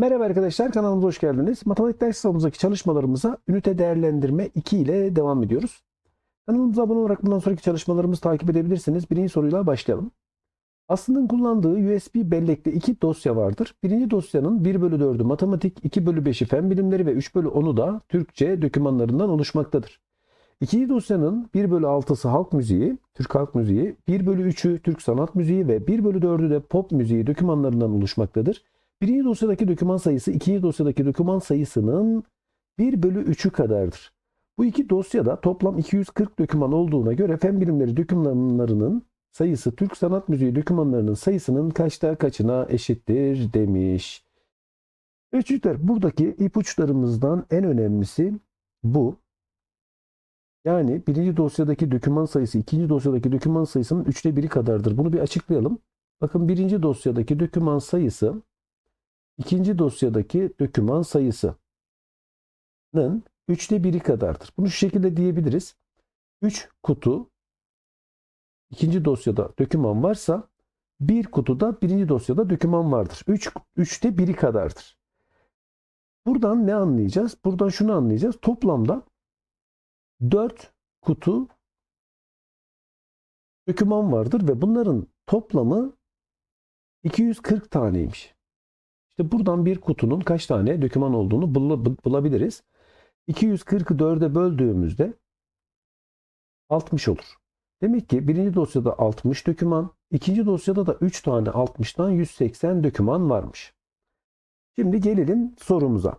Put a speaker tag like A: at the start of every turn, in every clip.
A: Merhaba arkadaşlar kanalımıza hoş geldiniz. Matematik ders kitabımızdaki çalışmalarımıza ünite değerlendirme 2 ile devam ediyoruz. Kanalımıza abone olarak bundan sonraki çalışmalarımızı takip edebilirsiniz. Birinci soruyla başlayalım. Aslında kullandığı USB bellekte iki dosya vardır. Birinci dosyanın 1 bölü 4'ü matematik, 2 bölü 5'i fen bilimleri ve 3 bölü 10'u da Türkçe dokümanlarından oluşmaktadır. İkinci dosyanın 1 bölü 6'sı halk müziği, Türk halk müziği, 1 bölü 3'ü Türk sanat müziği ve 1 bölü 4'ü de pop müziği dokümanlarından oluşmaktadır. Birinci dosyadaki doküman sayısı ikinci dosyadaki doküman sayısının 1 bölü 3'ü kadardır. Bu iki dosyada toplam 240 doküman olduğuna göre fen bilimleri dokümanlarının sayısı Türk sanat müziği dokümanlarının sayısının kaçta kaçına eşittir demiş. Evet çocuklar buradaki ipuçlarımızdan en önemlisi bu. Yani birinci dosyadaki doküman sayısı ikinci dosyadaki doküman sayısının üçte biri kadardır. Bunu bir açıklayalım. Bakın birinci dosyadaki doküman sayısı ikinci dosyadaki doküman sayısının üçte biri kadardır. Bunu şu şekilde diyebiliriz. 3 kutu ikinci dosyada doküman varsa bir kutuda birinci dosyada doküman vardır. 3 üç, üçte biri kadardır. Buradan ne anlayacağız? Buradan şunu anlayacağız. Toplamda 4 kutu doküman vardır ve bunların toplamı 240 taneymiş. İşte buradan bir kutunun kaç tane doküman olduğunu bulabiliriz. 244'e böldüğümüzde 60 olur. Demek ki birinci dosyada 60 doküman, ikinci dosyada da 3 tane 60'tan 180 doküman varmış. Şimdi gelelim sorumuza.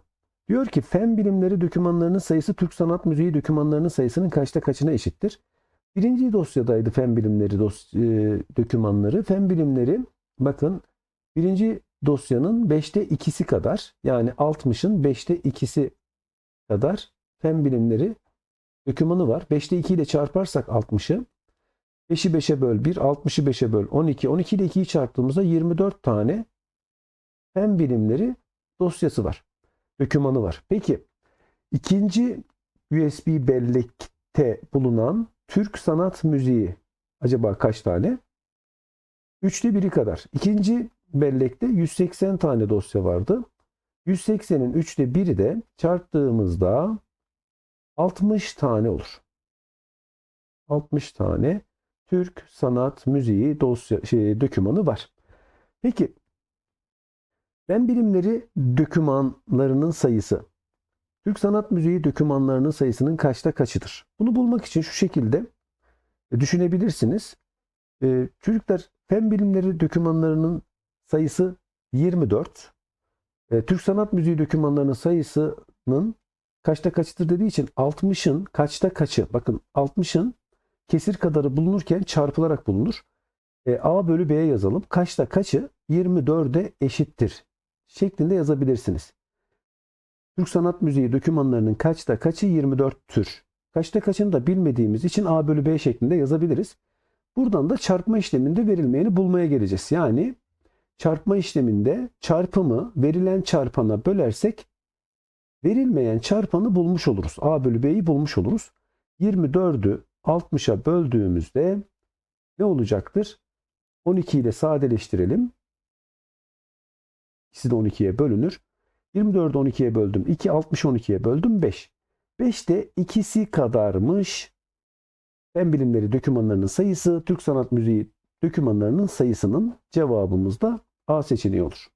A: Diyor ki fen bilimleri dokümanlarının sayısı Türk sanat müziği dokümanlarının sayısının kaçta kaçına eşittir? Birinci dosyadaydı fen bilimleri dos e, dokümanları. Fen bilimleri bakın birinci dosyanın 5'te 2'si kadar yani 60'ın 5'te 2'si kadar fen bilimleri dokümanı var. 5'te 2 ile çarparsak 60'ı 5'i 5'e böl 1, 60'ı 5'e böl 12. 12 ile 2'yi çarptığımızda 24 tane fen bilimleri dosyası var. Dokümanı var. Peki ikinci USB bellekte bulunan Türk sanat müziği acaba kaç tane? Üçte biri kadar. İkinci bellekte 180 tane dosya vardı. 180'in üçte biri de çarptığımızda 60 tane olur. 60 tane Türk sanat müziği dosya şey, dokümanı var. Peki ben bilimleri dokümanlarının sayısı Türk sanat müziği dokümanlarının sayısının kaçta kaçıdır? Bunu bulmak için şu şekilde düşünebilirsiniz. Ee, çocuklar fen bilimleri dokümanlarının sayısı 24. E, Türk sanat müziği dokümanlarının sayısının kaçta kaçıdır dediği için 60'ın kaçta kaçı? Bakın 60'ın kesir kadarı bulunurken çarpılarak bulunur. E, A bölü B'ye yazalım. Kaçta kaçı 24'e eşittir şeklinde yazabilirsiniz. Türk sanat müziği dokümanlarının kaçta kaçı 24 tür. Kaçta kaçını da bilmediğimiz için A bölü B şeklinde yazabiliriz. Buradan da çarpma işleminde verilmeyeni bulmaya geleceğiz. Yani çarpma işleminde çarpımı verilen çarpana bölersek verilmeyen çarpanı bulmuş oluruz. A bölü B'yi bulmuş oluruz. 24'ü 60'a böldüğümüzde ne olacaktır? 12 ile sadeleştirelim. İkisi de 12'ye bölünür. 24'ü 12'ye böldüm. 2, 60 12'ye böldüm 5. 5 de ikisi kadarmış. Fen bilimleri dokümanlarının sayısı, Türk sanat müziği dokümanlarının sayısının cevabımız da A seçeneği olur.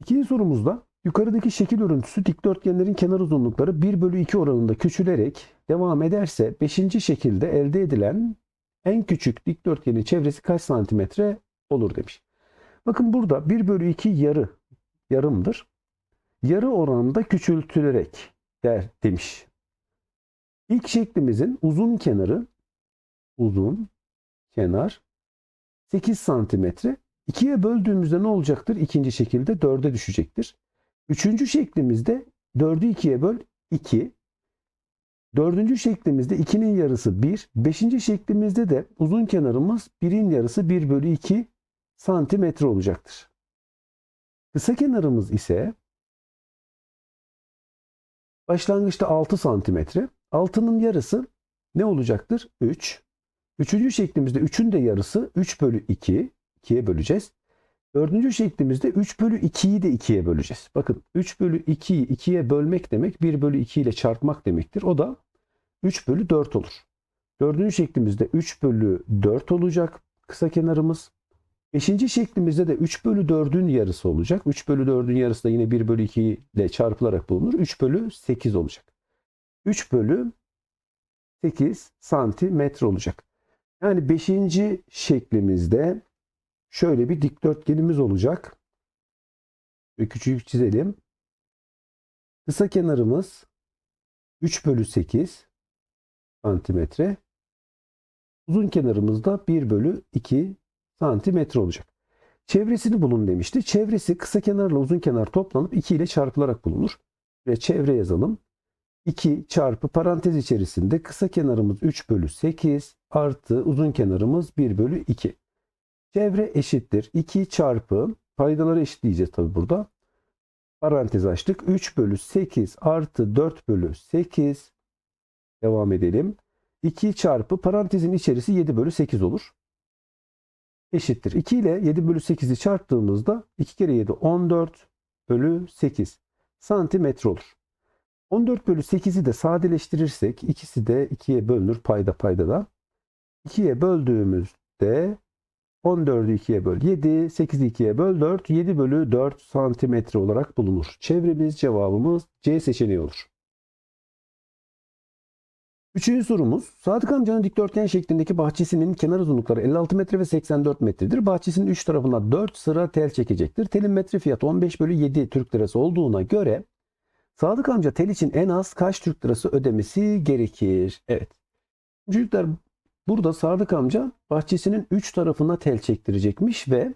A: İkinci sorumuzda yukarıdaki şekil örüntüsü dikdörtgenlerin kenar uzunlukları 1 bölü 2 oranında küçülerek devam ederse 5. şekilde elde edilen en küçük dikdörtgenin çevresi kaç santimetre olur demiş. Bakın burada 1 bölü 2 yarı yarımdır. Yarı oranda küçültülerek der demiş. İlk şeklimizin uzun kenarı uzun kenar 8 santimetre. 2'ye böldüğümüzde ne olacaktır? İkinci şekilde 4'e düşecektir. Üçüncü şeklimizde 4'ü 2'ye böl 2. Dördüncü şeklimizde 2'nin yarısı 1. Beşinci şeklimizde de uzun kenarımız 1'in yarısı 1 bölü 2 santimetre olacaktır. Kısa kenarımız ise başlangıçta 6 santimetre. 6'nın yarısı ne olacaktır? 3. Üçüncü şeklimizde 3'ün de yarısı 3 bölü 2. 2'ye böleceğiz. Dördüncü şeklimizde 3 bölü 2'yi de 2'ye böleceğiz. Bakın 3 bölü 2'yi 2'ye bölmek demek 1 bölü 2 ile çarpmak demektir. O da 3 bölü 4 olur. Dördüncü şeklimizde 3 bölü 4 olacak kısa kenarımız. Beşinci şeklimizde de 3 bölü 4'ün yarısı olacak. 3 bölü 4'ün yarısı da yine 1 bölü 2 ile çarpılarak bulunur. 3 bölü 8 olacak. 3 bölü 8 santimetre olacak. Yani 5. şeklimizde şöyle bir dikdörtgenimiz olacak. Ve küçük çizelim. Kısa kenarımız 3 bölü 8 santimetre. Uzun kenarımız da 1 bölü 2 santimetre olacak. Çevresini bulun demişti. Çevresi kısa kenarla uzun kenar toplanıp 2 ile çarpılarak bulunur. Ve çevre yazalım. 2 çarpı parantez içerisinde kısa kenarımız 3 bölü 8 artı uzun kenarımız 1 bölü 2. Çevre eşittir. 2 çarpı paydaları eşitleyeceğiz tabi burada. Parantez açtık. 3 bölü 8 artı 4 bölü 8 devam edelim. 2 çarpı parantezin içerisi 7 bölü 8 olur. Eşittir. 2 ile 7 bölü 8'i çarptığımızda 2 kere 7 14 bölü 8 santimetre olur. 14 bölü 8'i de sadeleştirirsek ikisi de 2'ye bölünür payda payda da. 2'ye böldüğümüzde 14'ü 2'ye böl 7, 8'i 2'ye böl 4, 7 bölü 4 santimetre olarak bulunur. Çevremiz cevabımız C seçeneği olur. Üçüncü sorumuz. Sadık amcanın dikdörtgen şeklindeki bahçesinin kenar uzunlukları 56 metre ve 84 metredir. Bahçesinin üç tarafına 4 sıra tel çekecektir. Telin metre fiyatı 15 bölü 7 Türk lirası olduğuna göre Sadık amca tel için en az kaç Türk lirası ödemesi gerekir? Evet. Çocuklar burada Sadık amca bahçesinin 3 tarafına tel çektirecekmiş ve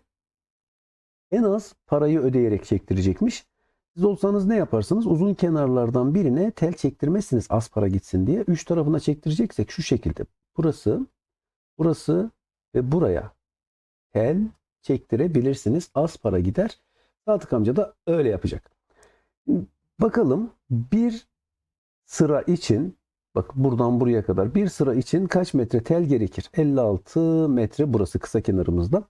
A: en az parayı ödeyerek çektirecekmiş. Siz olsanız ne yaparsınız? Uzun kenarlardan birine tel çektirmezsiniz az para gitsin diye. Üç tarafına çektireceksek şu şekilde. Burası, burası ve buraya tel çektirebilirsiniz. Az para gider. Sadık amca da öyle yapacak. Bakalım bir sıra için bak buradan buraya kadar bir sıra için kaç metre tel gerekir? 56 metre burası kısa kenarımızda.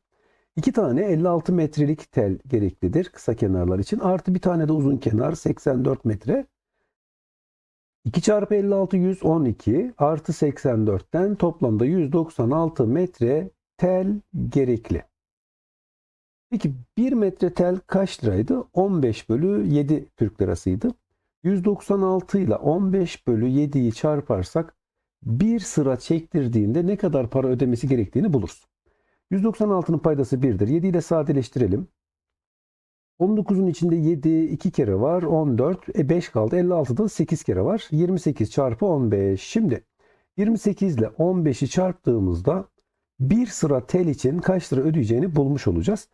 A: İki tane 56 metrelik tel gereklidir kısa kenarlar için. Artı bir tane de uzun kenar 84 metre. 2 çarpı 56 112 artı 84'ten toplamda 196 metre tel gerekli. Peki 1 metre tel kaç liraydı? 15 bölü 7 Türk lirasıydı. 196 ile 15 bölü 7'yi çarparsak bir sıra çektirdiğinde ne kadar para ödemesi gerektiğini buluruz. 196'nın paydası 1'dir. 7 ile sadeleştirelim. 19'un içinde 7 2 kere var. 14. E 5 kaldı. 56'da 8 kere var. 28 çarpı 15. Şimdi 28 ile 15'i çarptığımızda bir sıra tel için kaç lira ödeyeceğini bulmuş olacağız.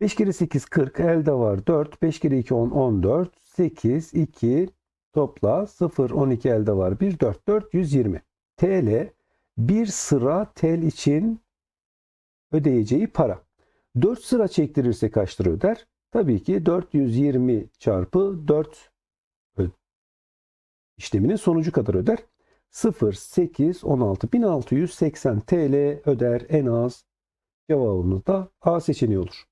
A: 5 kere 8 40 elde var 4. 5 kere 2 10 14. 8 2 topla 0 12 elde var 1 4 420. TL bir sıra tel için ödeyeceği para. 4 sıra çektirirse kaç lira öder? Tabii ki 420 çarpı 4 işleminin sonucu kadar öder. 0, 8, 16, 1680 TL öder en az. Cevabımız da A seçeneği olur.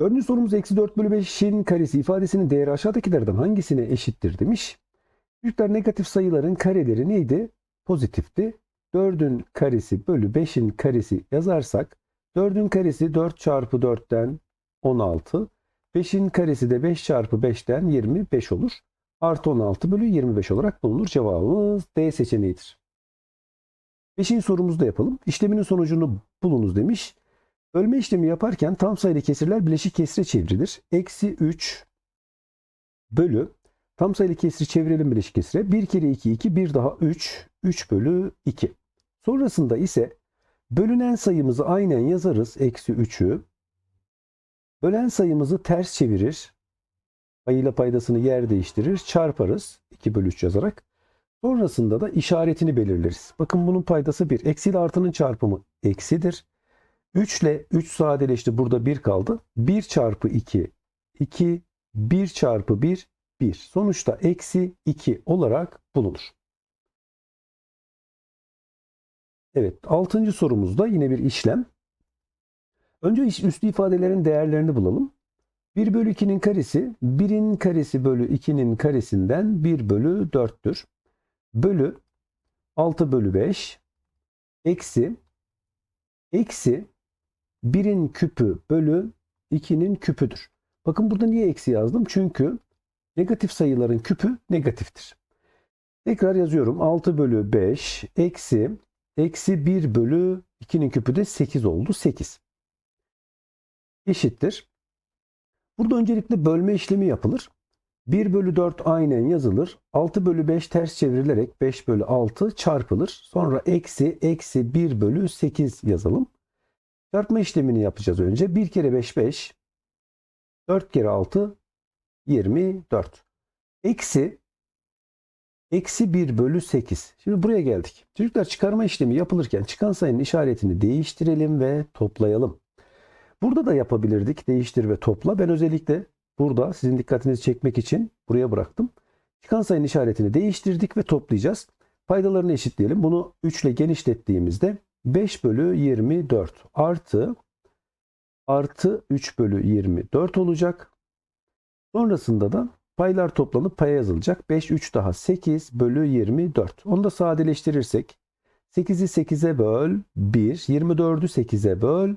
A: Dördüncü sorumuz eksi 4 bölü 5'in karesi ifadesinin değeri aşağıdakilerden hangisine eşittir demiş. Büyükler negatif sayıların kareleri neydi? Pozitifti. 4'ün karesi bölü 5'in karesi yazarsak 4'ün karesi 4 çarpı 4'ten 16. 5'in karesi de 5 çarpı 5'ten 25 olur. Artı 16 bölü 25 olarak bulunur. Cevabımız D seçeneğidir. Beşinci sorumuzu da yapalım. İşleminin sonucunu bulunuz demiş. Bölme işlemi yaparken tam sayılı kesirler bileşik kesire çevrilir. Eksi 3 bölü tam sayılı kesiri çevirelim bileşik kesire. 1 kere 2 2 bir daha 3 3 bölü 2. Sonrasında ise bölünen sayımızı aynen yazarız. Eksi 3'ü. Bölen sayımızı ters çevirir. Payıyla paydasını yer değiştirir. Çarparız. 2 bölü 3 yazarak. Sonrasında da işaretini belirleriz. Bakın bunun paydası 1. Eksi ile artının çarpımı eksidir. 3 ile 3 sadeleşti. Burada 1 kaldı. 1 çarpı 2 2 1 çarpı 1 1. Sonuçta eksi 2 olarak bulunur. Evet, altıncı sorumuzda yine bir işlem. Önce üslü ifadelerin değerlerini bulalım. 1 bölü 2'nin karesi 1'in karesi bölü 2'nin karesinden 1 bölü 4'tür. Bölü 6 bölü 5 eksi eksi 1'in küpü bölü 2'nin küpüdür. Bakın burada niye eksi yazdım? Çünkü negatif sayıların küpü negatiftir. Tekrar yazıyorum. 6 bölü 5 eksi eksi 1 bölü 2'nin küpü de 8 oldu. 8 eşittir. Burada öncelikle bölme işlemi yapılır. 1 bölü 4 aynen yazılır. 6 bölü 5 ters çevrilerek 5 bölü 6 çarpılır. Sonra eksi eksi 1 bölü 8 yazalım. Çarpma işlemini yapacağız önce. 1 kere 5 5. 4 kere 6 24. Eksi eksi 1 bölü 8. Şimdi buraya geldik. Çocuklar çıkarma işlemi yapılırken çıkan sayının işaretini değiştirelim ve toplayalım. Burada da yapabilirdik. Değiştir ve topla. Ben özellikle burada sizin dikkatinizi çekmek için buraya bıraktım. Çıkan sayının işaretini değiştirdik ve toplayacağız. Paydalarını eşitleyelim. Bunu 3 ile genişlettiğimizde 5 bölü 24 artı artı 3 bölü 24 olacak. Sonrasında da paylar toplanıp paya yazılacak. 5, 3 daha 8 bölü 24. Onu da sadeleştirirsek 8'i 8'e böl 1, 24'ü 8'e böl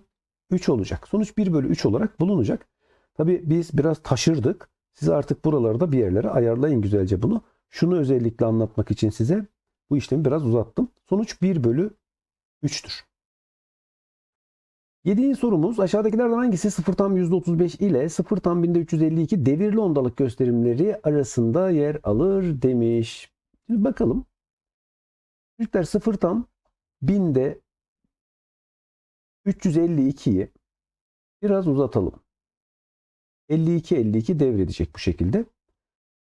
A: 3 olacak. Sonuç 1 bölü 3 olarak bulunacak. Tabi biz biraz taşırdık. Siz artık buralarda bir yerlere ayarlayın güzelce bunu. Şunu özellikle anlatmak için size bu işlemi biraz uzattım. Sonuç 1 bölü 3'tür. Yedinci sorumuz aşağıdakilerden hangisi 0 tam %35 ile 0 tam 1352 devirli ondalık gösterimleri arasında yer alır demiş. Şimdi bakalım. Çocuklar 0 tam 1000'de 352'yi biraz uzatalım. 52 52 devredecek bu şekilde.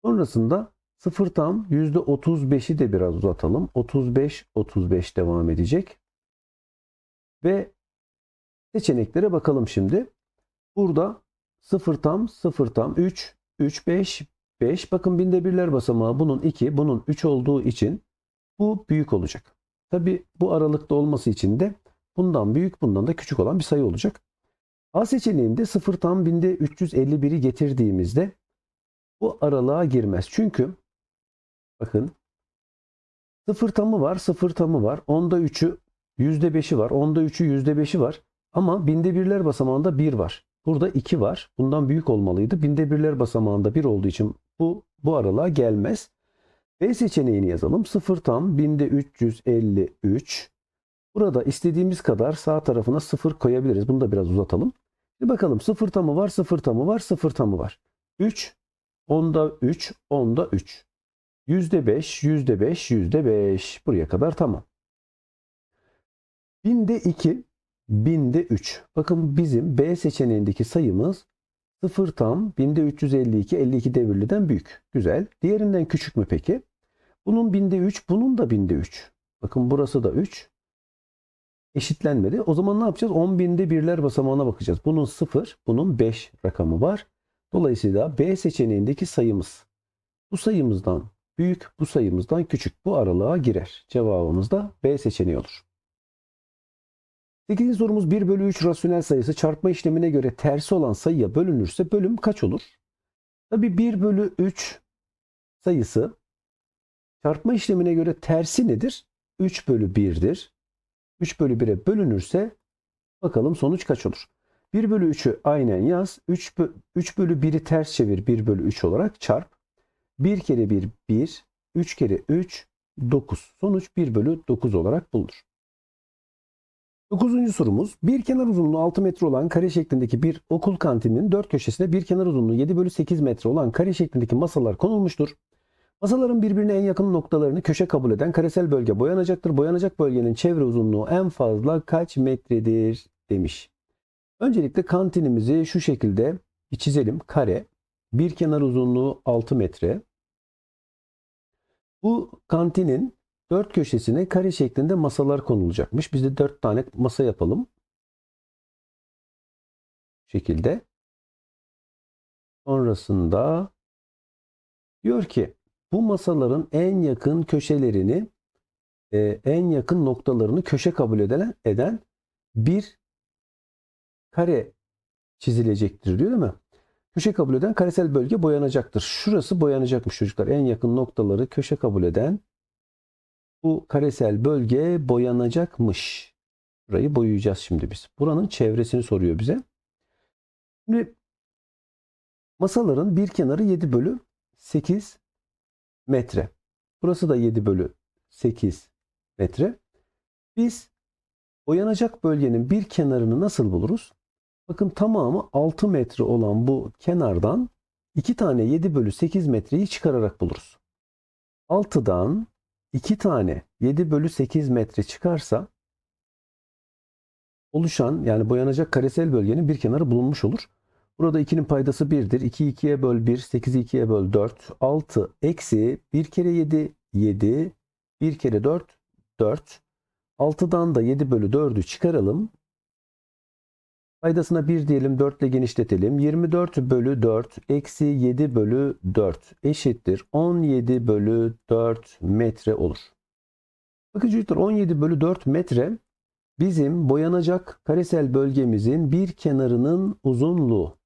A: Sonrasında 0 tam %35'i de biraz uzatalım. 35 35 devam edecek. Ve seçeneklere bakalım şimdi. Burada 0 tam 0 tam 3 3 5 5 bakın binde birler basamağı bunun 2 bunun 3 olduğu için bu büyük olacak. Tabi bu aralıkta olması için de bundan büyük bundan da küçük olan bir sayı olacak. A seçeneğinde 0 tam binde 351'i getirdiğimizde bu aralığa girmez. Çünkü bakın 0 tamı var 0 tamı var. Onda 3'ü %5'i var. Onda 3'ü %5'i var. Ama binde birler basamağında 1 var. Burada 2 var. Bundan büyük olmalıydı. Binde birler basamağında 1 olduğu için bu bu aralığa gelmez. B seçeneğini yazalım. 0 tam binde 353. Burada istediğimiz kadar sağ tarafına 0 koyabiliriz. Bunu da biraz uzatalım. Bir bakalım 0 tamı var, 0 tamı var, 0 tamı var. 3, onda 3, onda 3. %5, %5, %5. Buraya kadar tamam. Binde 2, binde 3. Bakın bizim B seçeneğindeki sayımız 0 tam binde 352, 52 devirliden büyük. Güzel. Diğerinden küçük mü peki? Bunun binde 3, bunun da binde 3. Bakın burası da 3 eşitlenmedi. O zaman ne yapacağız? 10 binde birler basamağına bakacağız. Bunun 0, bunun 5 rakamı var. Dolayısıyla B seçeneğindeki sayımız bu sayımızdan büyük, bu sayımızdan küçük. Bu aralığa girer. Cevabımız da B seçeneği olur. 8. sorumuz 1 bölü 3 rasyonel sayısı çarpma işlemine göre tersi olan sayıya bölünürse bölüm kaç olur? Tabi 1 bölü 3 sayısı çarpma işlemine göre tersi nedir? 3 bölü 1'dir. 3 bölü 1'e bölünürse bakalım sonuç kaç olur? 1 bölü 3'ü aynen yaz. 3, bö 3 bölü 1'i ters çevir 1 bölü 3 olarak çarp. 1 kere 1 1. 3 kere 3 9. Sonuç 1 bölü 9 olarak bulunur. 9. sorumuz. Bir kenar uzunluğu 6 metre olan kare şeklindeki bir okul kantininin dört köşesine bir kenar uzunluğu 7 bölü 8 metre olan kare şeklindeki masalar konulmuştur. Masaların birbirine en yakın noktalarını köşe kabul eden karesel bölge boyanacaktır. Boyanacak bölgenin çevre uzunluğu en fazla kaç metredir demiş. Öncelikle kantinimizi şu şekilde çizelim. Kare. Bir kenar uzunluğu 6 metre. Bu kantinin dört köşesine kare şeklinde masalar konulacakmış. Biz de dört tane masa yapalım. Bu şekilde. Sonrasında diyor ki bu masaların en yakın köşelerini e, en yakın noktalarını köşe kabul eden, eden bir kare çizilecektir diyor değil mi? Köşe kabul eden karesel bölge boyanacaktır. Şurası boyanacakmış çocuklar. En yakın noktaları köşe kabul eden bu karesel bölge boyanacakmış. Burayı boyayacağız şimdi biz. Buranın çevresini soruyor bize. Şimdi masaların bir kenarı 7 bölü 8 metre. Burası da 7 bölü 8 metre. Biz boyanacak bölgenin bir kenarını nasıl buluruz? Bakın tamamı 6 metre olan bu kenardan 2 tane 7 bölü 8 metreyi çıkararak buluruz. 6'dan 2 tane 7 bölü 8 metre çıkarsa oluşan yani boyanacak karesel bölgenin bir kenarı bulunmuş olur. Burada 2'nin paydası 1'dir. 2'yi 2'ye böl 1, 8'i 2'ye böl 4, 6 eksi 1 kere 7, 7, 1 kere 4, 4. 6'dan da 7 bölü 4'ü çıkaralım. Paydasına 1 diyelim 4 ile genişletelim. 24 bölü 4 eksi 7 bölü 4 eşittir. 17 bölü 4 metre olur. Bakın çocuklar 17 bölü 4 metre bizim boyanacak karesel bölgemizin bir kenarının uzunluğu.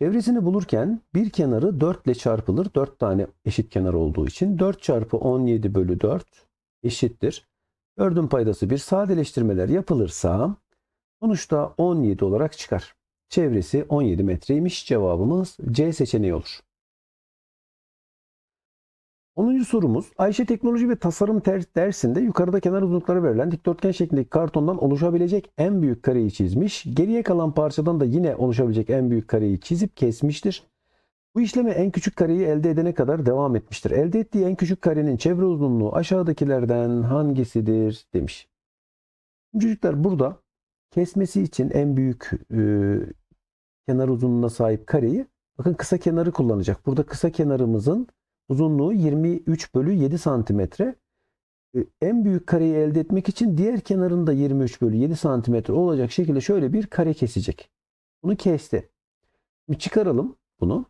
A: Çevresini bulurken bir kenarı 4 ile çarpılır. 4 tane eşit kenar olduğu için 4 çarpı 17 bölü 4 eşittir. 4'ün paydası bir sadeleştirmeler yapılırsa sonuçta 17 olarak çıkar. Çevresi 17 metreymiş. Cevabımız C seçeneği olur. 10. sorumuz Ayşe Teknoloji ve Tasarım dersinde yukarıda kenar uzunlukları verilen dikdörtgen şeklindeki kartondan oluşabilecek en büyük kareyi çizmiş. Geriye kalan parçadan da yine oluşabilecek en büyük kareyi çizip kesmiştir. Bu işlemi en küçük kareyi elde edene kadar devam etmiştir. Elde ettiği en küçük karenin çevre uzunluğu aşağıdakilerden hangisidir demiş. Çocuklar burada kesmesi için en büyük e, kenar uzunluğuna sahip kareyi bakın kısa kenarı kullanacak. Burada kısa kenarımızın uzunluğu 23 bölü 7 santimetre. E, En büyük kareyi elde etmek için diğer kenarında 23 bölü 7 santimetre olacak şekilde şöyle bir kare kesecek. Bunu kesti. Şimdi çıkaralım bunu.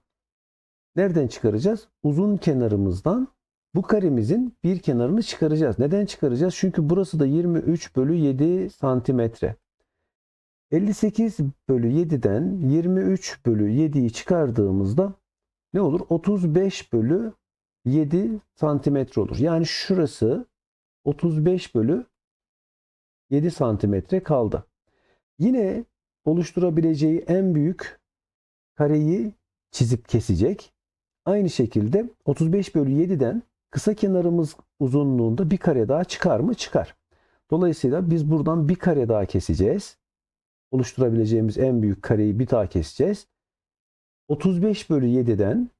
A: Nereden çıkaracağız? Uzun kenarımızdan bu karemizin bir kenarını çıkaracağız. Neden çıkaracağız? Çünkü burası da 23 bölü 7 santimetre. 58 bölü 7'den 23 bölü 7'yi çıkardığımızda ne olur? 35 bölü 7 santimetre olur. Yani şurası 35 bölü 7 santimetre kaldı. Yine oluşturabileceği en büyük kareyi çizip kesecek. Aynı şekilde 35 bölü 7'den kısa kenarımız uzunluğunda bir kare daha çıkar mı? Çıkar. Dolayısıyla biz buradan bir kare daha keseceğiz. Oluşturabileceğimiz en büyük kareyi bir daha keseceğiz. 35 bölü 7'den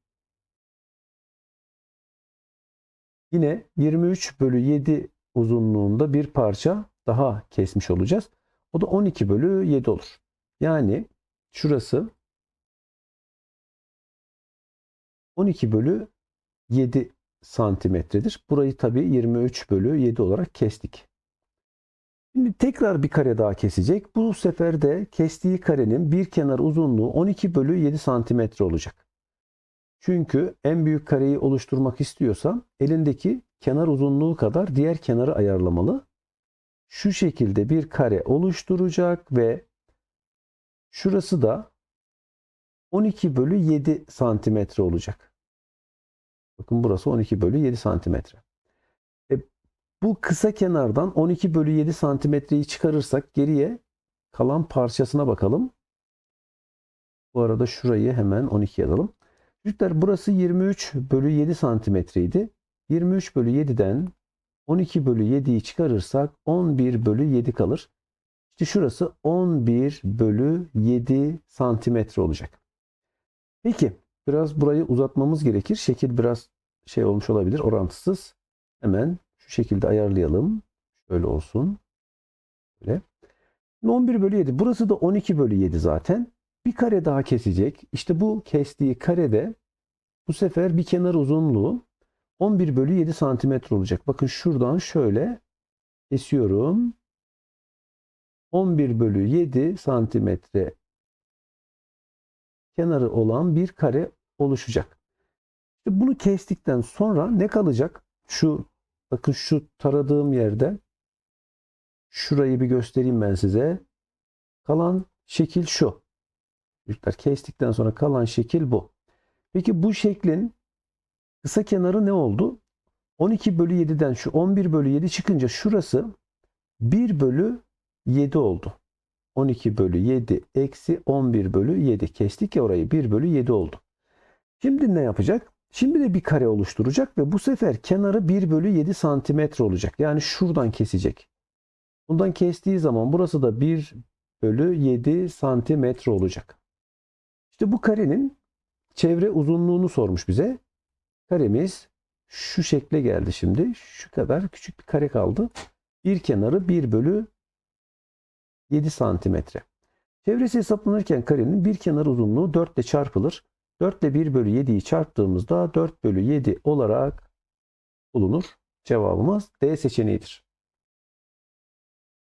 A: yine 23 bölü 7 uzunluğunda bir parça daha kesmiş olacağız. O da 12 bölü 7 olur. Yani şurası 12 bölü 7 santimetredir. Burayı tabi 23 bölü 7 olarak kestik. Şimdi tekrar bir kare daha kesecek. Bu sefer de kestiği karenin bir kenar uzunluğu 12 bölü 7 santimetre olacak. Çünkü en büyük kareyi oluşturmak istiyorsa elindeki kenar uzunluğu kadar diğer kenarı ayarlamalı. Şu şekilde bir kare oluşturacak ve şurası da 12 bölü 7 santimetre olacak. Bakın burası 12 bölü 7 santimetre. Bu kısa kenardan 12 bölü 7 santimetreyi çıkarırsak geriye kalan parçasına bakalım. Bu arada şurayı hemen 12 yazalım. Çocuklar burası 23 bölü 7 santimetreydi. 23 bölü 7'den 12 bölü 7'yi çıkarırsak 11 bölü 7 kalır. İşte şurası 11 bölü 7 santimetre olacak. Peki biraz burayı uzatmamız gerekir. Şekil biraz şey olmuş olabilir orantısız. Hemen şu şekilde ayarlayalım. Şöyle olsun. Böyle. 11 bölü 7. Burası da 12 bölü 7 zaten. Bir kare daha kesecek. İşte bu kestiği karede bu sefer bir kenar uzunluğu 11 bölü 7 santimetre olacak. Bakın şuradan şöyle kesiyorum. 11 bölü 7 santimetre kenarı olan bir kare oluşacak. Bunu kestikten sonra ne kalacak? Şu bakın şu taradığım yerde şurayı bir göstereyim ben size. Kalan şekil şu. Çocuklar kestikten sonra kalan şekil bu. Peki bu şeklin kısa kenarı ne oldu? 12 bölü 7'den şu 11 bölü 7 çıkınca şurası 1 bölü 7 oldu. 12 bölü 7 eksi 11 bölü 7. Kestik ya orayı 1 bölü 7 oldu. Şimdi ne yapacak? Şimdi de bir kare oluşturacak ve bu sefer kenarı 1 bölü 7 santimetre olacak. Yani şuradan kesecek. Bundan kestiği zaman burası da 1 bölü 7 santimetre olacak. İşte bu karenin çevre uzunluğunu sormuş bize. Karemiz şu şekle geldi şimdi. Şu kadar küçük bir kare kaldı. Bir kenarı 1 bölü 7 santimetre. Çevresi hesaplanırken karenin bir kenar uzunluğu 4 ile çarpılır. 4 ile 1 bölü 7'yi çarptığımızda 4 bölü 7 olarak bulunur. Cevabımız D seçeneğidir.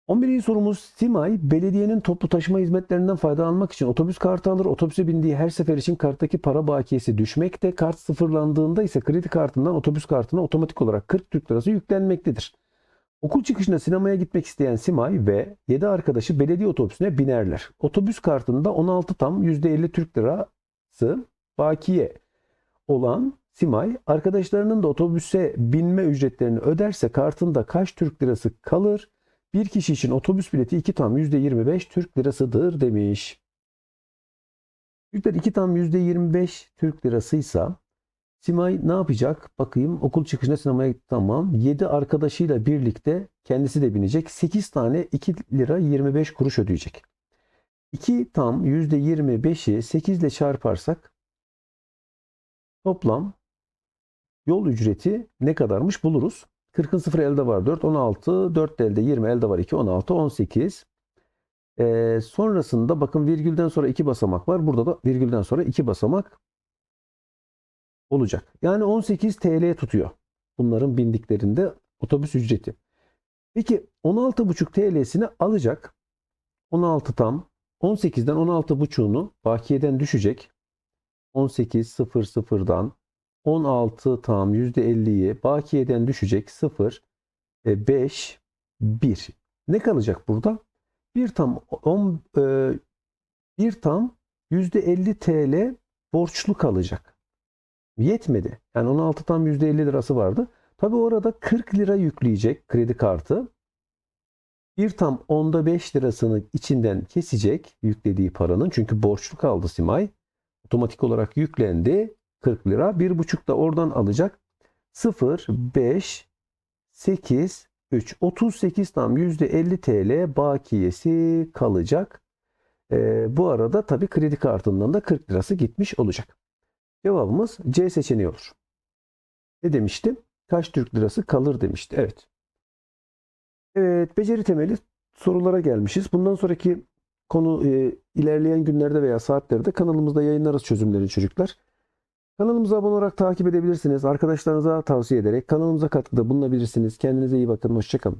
A: 11. sorumuz Simay belediyenin toplu taşıma hizmetlerinden faydalanmak için otobüs kartı alır. Otobüse bindiği her sefer için karttaki para bakiyesi düşmekte. Kart sıfırlandığında ise kredi kartından otobüs kartına otomatik olarak 40 Türk lirası yüklenmektedir. Okul çıkışında sinemaya gitmek isteyen Simay ve 7 arkadaşı belediye otobüsüne binerler. Otobüs kartında 16 tam %50 Türk lirası bakiye olan Simay arkadaşlarının da otobüse binme ücretlerini öderse kartında kaç Türk lirası kalır? Bir kişi için otobüs bileti 2 tam %25 Türk lirasıdır demiş. Çocuklar 2 tam %25 Türk lirasıysa Simay ne yapacak? Bakayım okul çıkışında sinemaya tamam. 7 arkadaşıyla birlikte kendisi de binecek. 8 tane 2 lira 25 kuruş ödeyecek. 2 tam %25'i 8 ile çarparsak toplam yol ücreti ne kadarmış buluruz. 40'ın 0 elde var 4, 16, 4 de elde 20 elde var 2, 16, 18. Ee, sonrasında bakın virgülden sonra 2 basamak var. Burada da virgülden sonra 2 basamak olacak. Yani 18 TL tutuyor. Bunların bindiklerinde otobüs ücreti. Peki 16,5 TL'sini alacak. 16 tam 18'den 16,5'unu bakiyeden düşecek. 18 0 0'dan 16 tam %50'yi bakiyeden düşecek 0 5 1. Ne kalacak burada? 1 tam 10 1 tam %50 TL borçlu kalacak. Yetmedi. Yani 16 tam %50 lirası vardı. Tabi orada 40 lira yükleyecek kredi kartı. Bir tam onda 5 lirasını içinden kesecek yüklediği paranın. Çünkü borçlu kaldı Simay. Otomatik olarak yüklendi. 40 lira. 1,5 da oradan alacak. 0, 5, 8, 3. 38 tam %50 TL bakiyesi kalacak. Ee, bu arada tabi kredi kartından da 40 lirası gitmiş olacak. Cevabımız C seçeneği olur. Ne demiştim? Kaç Türk lirası kalır demişti. Evet. Evet, beceri temeli sorulara gelmişiz. Bundan sonraki konu e, ilerleyen günlerde veya saatlerde kanalımızda yayınlarız çözümlerini çocuklar. Kanalımıza abone olarak takip edebilirsiniz. Arkadaşlarınıza tavsiye ederek kanalımıza katkıda bulunabilirsiniz. Kendinize iyi bakın. Hoşçakalın.